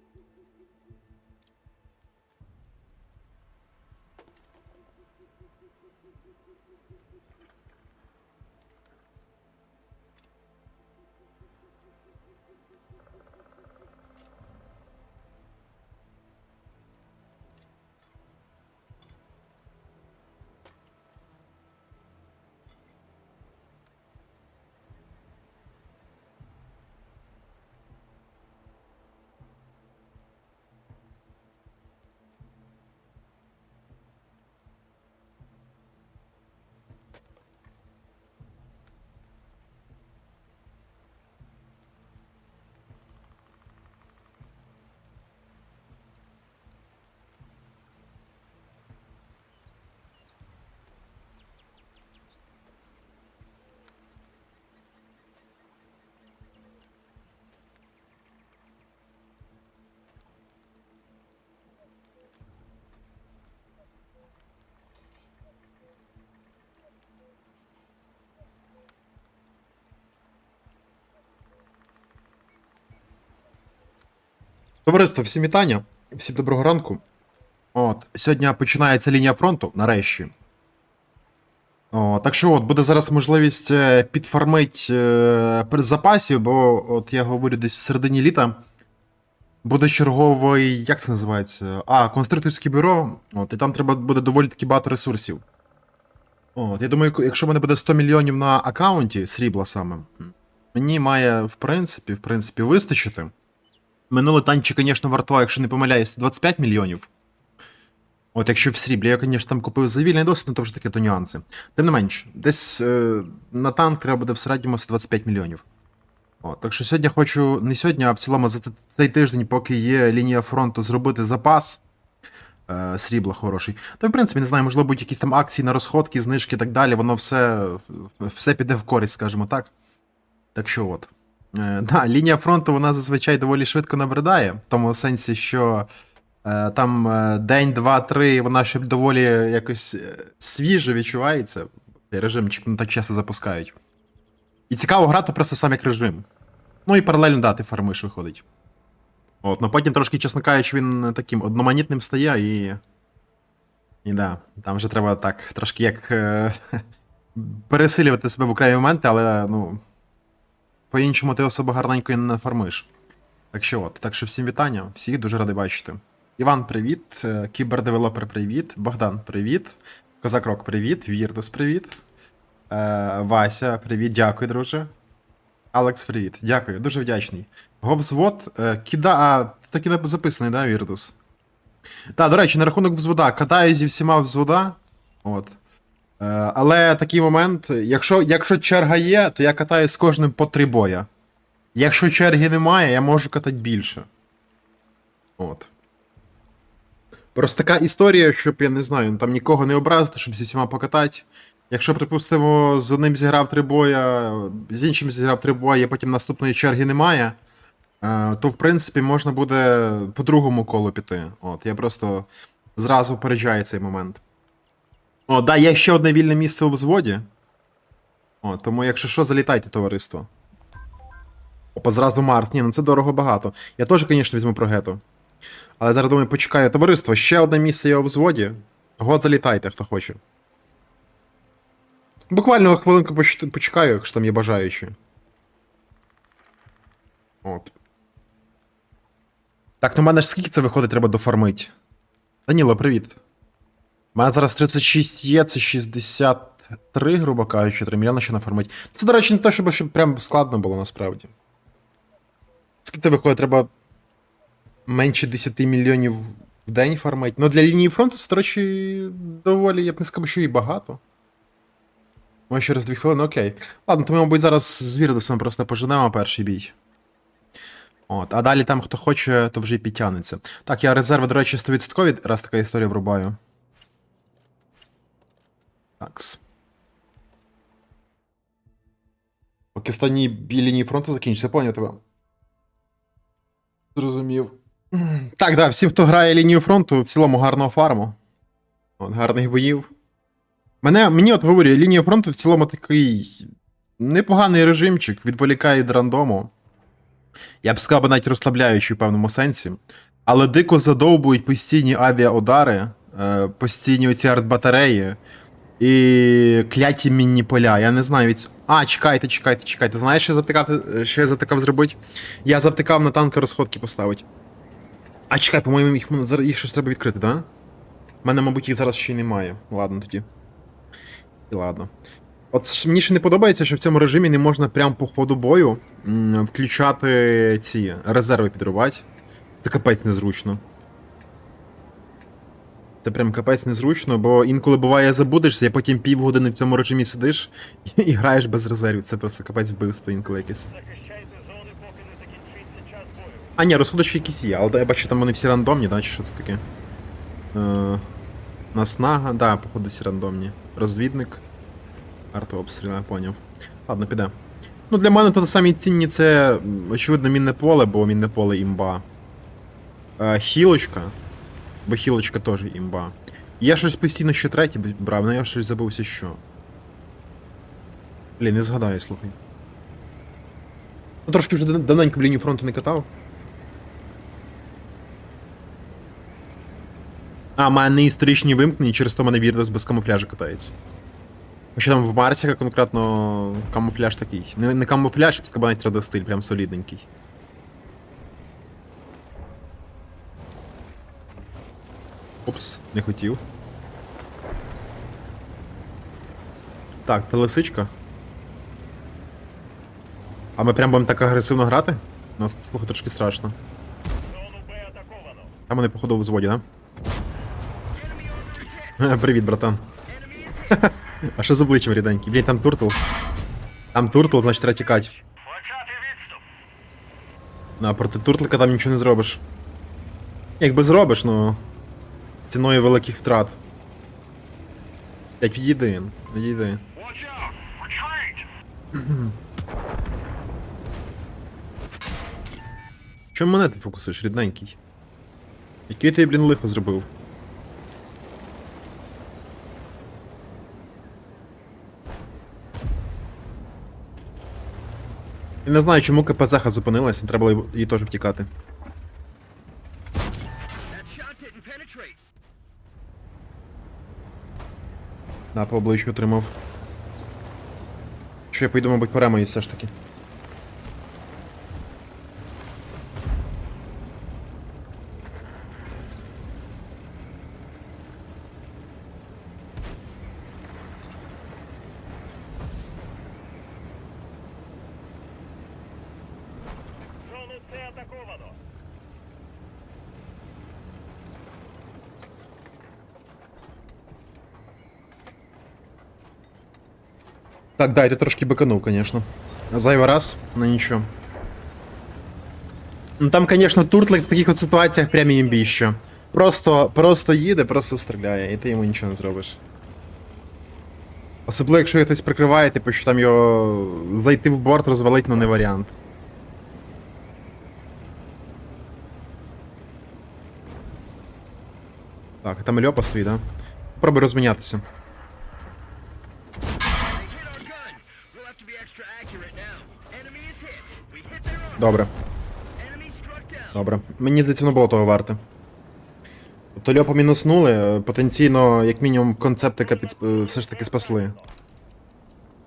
Thank you. Товариство, всім вітання, всім доброго ранку. От, сьогодні починається лінія фронту, нарешті. О, так що от, буде зараз можливість е, підфармити е, запасів, бо от я говорю десь в середині літа. Буде черговий, як це називається? А, конструкторське бюро. От, і там треба буде доволі таки багато ресурсів. От, я думаю, якщо в мене буде 100 мільйонів на аккаунті, срібла саме, мені має, в принципі, в принципі, вистачити. Минулий танчик, звісно, вартував, якщо не помиляюсь, 25 мільйонів. От якщо в сріблі, я, звісно, там купив за вільний досвід, ну то вже таке то нюанси. Тим не менш, десь е, на танк треба буде в середньому 125 мільйонів. От, так що сьогодні хочу, не сьогодні, а в цілому за цей тиждень, поки є лінія фронту, зробити запас е, срібла хороший. Та, в принципі, не знаю, можливо, будуть якісь там акції на розходки, знижки і так далі, воно все, все піде в користь, скажімо так. Так що от. Е, да, лінія фронту вона зазвичай доволі швидко набридає, в тому сенсі, що е, там е, день, два, три, вона ще доволі якось е, свіжо відчувається. Режимчик не так часто запускають. І цікаво грати просто сам як режим. Ну і паралельно дати фармиш виходить. От, ну потім трошки, чесно кажучи, він таким одноманітним стає і. І да, там вже треба так, трошки як. Е, пересилювати себе в окремі моменти, але ну. По-іншому ти особо гарненько і не нафармиш. Так що от, так що всім вітання, всіх дуже радий бачити. Іван, привіт, е, кібердевелопер, привіт, Богдан, привіт, Козак Рок, привіт, Віртус, привіт. Е, Вася, привіт, дякую, друже. Алекс, привіт, дякую, дуже вдячний. Говзвод, е, кида. А, так і записаний, да, Віртус? Так, до речі, на рахунок взвода. Катаю зі всіма взвода. От. Е, Але такий момент, якщо, якщо черга є, то я катаю з кожним по три боя. Якщо черги немає, я можу катати більше. От. Просто така історія, щоб я не знаю, там нікого не образити, щоб зі всіма покатати. Якщо, припустимо, з одним зіграв три боя, з іншим зіграв три бої, а потім наступної черги немає, е, то в принципі можна буде по другому колу піти. От, я просто зразу попереджаю цей момент. О, да, є ще одне вільне місце у взводі. О, тому, якщо що, залітайте, товариство. Опа, зразу Марс. Ні, ну це дорого багато. Я теж, звісно, візьму про гетто. Але зараз думаю, почекаю. Товариство, ще одне місце є у взводі. Год залітайте, хто хоче. Буквально хвилинку почекаю, якщо там є бажаючі. От. Так, ну в мене ж скільки це виходить, треба дофармить. Даніло, привіт. У мене зараз 36 є, це 63, грубо кажучи, 3 мільйони ще нафармить. Це, до речі, не те, щоб, щоб прям складно було насправді. Скільки виходить, треба менше 10 мільйонів в день фармить. Ну для лінії фронту це, до речі, доволі, я б не сказав, що і багато. Може через 2 хвилини, окей. Ладно, то ми, мабуть, зараз з Вірдусом просто поженемо перший бій. От, а далі там, хто хоче, то вже і підтягнеться. Так, я резерви, до речі, 100%, раз така історія врубаю. Такс. Бій лінії фронту закінчиться, поняв тебе. Зрозумів. Так, да, всім, хто грає лінію фронту, в цілому гарного фарму. От, гарних боїв. Мене, мені от говорю, лінія фронту в цілому такий непоганий режимчик, відволікає від рандому. Я б сказав, навіть розслабляючий в певному сенсі. Але дико задовбують постійні авіаудари, е, постійні оці артбатареї і кляті мінні поля. Я не знаю від. А, чекайте, чекайте, чекайте. Знаєш, що я затикав, що я затикав зробити? Я затикав на танки розходки поставити. А чекай, по-моєму, їх, їх щось треба відкрити? Да? У мене, мабуть, їх зараз ще й немає. Ладно тоді. І ладно. От мені ще не подобається, що в цьому режимі не можна прямо по ходу бою включати ці резерви підривати. Це капець незручно. Це прям капець незручно, бо інколи буває забудешся, і потім півгодини в цьому режимі сидиш і, і граєш без резервів. Це просто капець вбивство інколи якесь. А, ні, розходочки якісь є, але я бачу, там вони всі рандомні, да, чи що це таке? Е, наснага, да, походу всі рандомні. Розвідник. Артобстріл, я поняв. Ладно, піде. Ну, для мене то самі цінні це, очевидно, мінне поле, бо мінне поле імба. Е, хілочка. Бо хілочка теж імба. Я щось постійно ще третє брав, але я щось забувся що. Блін, не згадаю, слухай. Ну, трошки вже давненько в лінію фронту не катав. А, мене історичні вимкнені, через то мене Вірдос без камуфляжа катається. Що там в Марсіка конкретно камуфляж такий. Не, не камуфляж, а навіть радостиль, прям солідненький. Опс, не хотів. Так, та лисичка. А ми прям будемо так агресивно грати? Ну, слухай, трошки страшно. А вони походу в взводі, да? Е, Привіт, братан. А що з обличчям ріденький? Блін, там туртл. Там туртл, значить треба тікати. Почати. А проти туртлика там нічого не зробиш. Якби зробиш, ну. Ціною великих втрат. Блять, відійди, відійди. Чому мене ти фокусиш, рідненький? Який ти, блін, лихо зробив? Я не знаю, чому КПЗХ зупинилася, треба її теж втікати. Да, по обличчю отримав. Що я поїду, мабуть, по все ж таки. С атаковано. Так, да, тут трошки биканув, конечно. Зайвий раз, но нічого. Ну там, конечно, туртлик в таких от ситуаціях прям імбіщо. Просто, просто їде, просто стріляє, і ти йому нічого не зробиш. Особливо, якщо хтось прикриває, типу, що там його зайти в борт, розвалить, ну не варіант. Так, там Льопа стоїть, да? Пробуй розмінятися. Добре. Добре. Мені здається, не було того варте. Тобто Льопа мінуснули, е, потенційно, як мінімум, концептика під... е, все ж таки спасли.